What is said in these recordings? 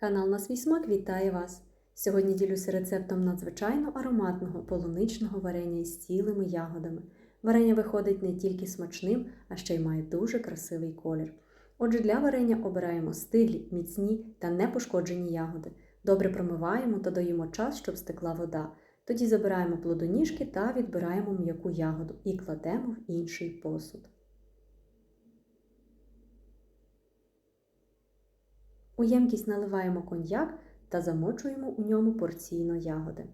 Канал на свій смак вітає вас! Сьогодні ділюся рецептом надзвичайно ароматного полуничного варення із цілими ягодами. Варення виходить не тільки смачним, а ще й має дуже красивий колір. Отже, для варення обираємо стиглі, міцні та непошкоджені ягоди. Добре промиваємо та даємо час, щоб стекла вода. Тоді забираємо плодоніжки та відбираємо м'яку ягоду і кладемо в інший посуд. У ємкість наливаємо коньяк та замочуємо у ньому порційно ягоди.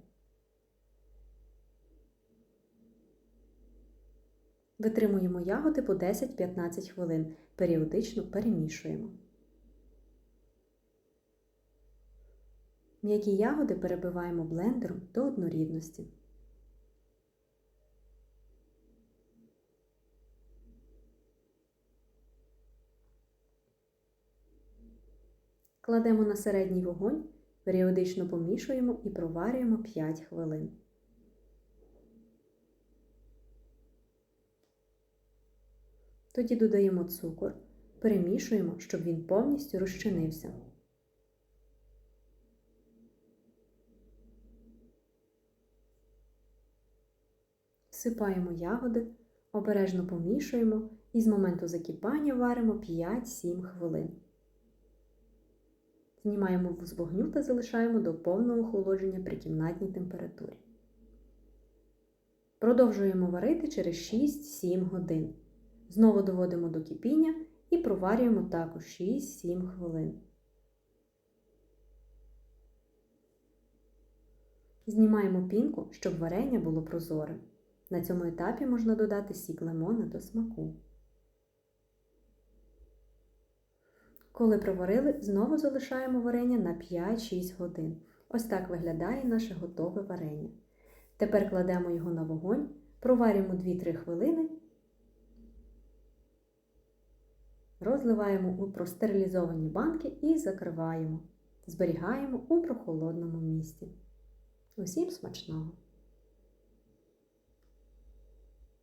Витримуємо ягоди по 10-15 хвилин, періодично перемішуємо. М'які ягоди перебиваємо блендером до однорідності. Кладемо на середній вогонь, періодично помішуємо і проварюємо 5 хвилин. Тоді додаємо цукор, перемішуємо, щоб він повністю розчинився. Всипаємо ягоди, обережно помішуємо і з моменту закипання варимо 5-7 хвилин. Знімаємо з вогню та залишаємо до повного охолодження при кімнатній температурі. Продовжуємо варити через 6-7 годин. Знову доводимо до кипіння і проварюємо також 6-7 хвилин. Знімаємо пінку, щоб варення було прозорим. На цьому етапі можна додати сік лимона до смаку. Коли проварили, знову залишаємо варення на 5-6 годин. Ось так виглядає наше готове варення. Тепер кладемо його на вогонь, проварюємо 2-3 хвилини, розливаємо у простерилізовані банки і закриваємо. Зберігаємо у прохолодному місці. Усім смачного!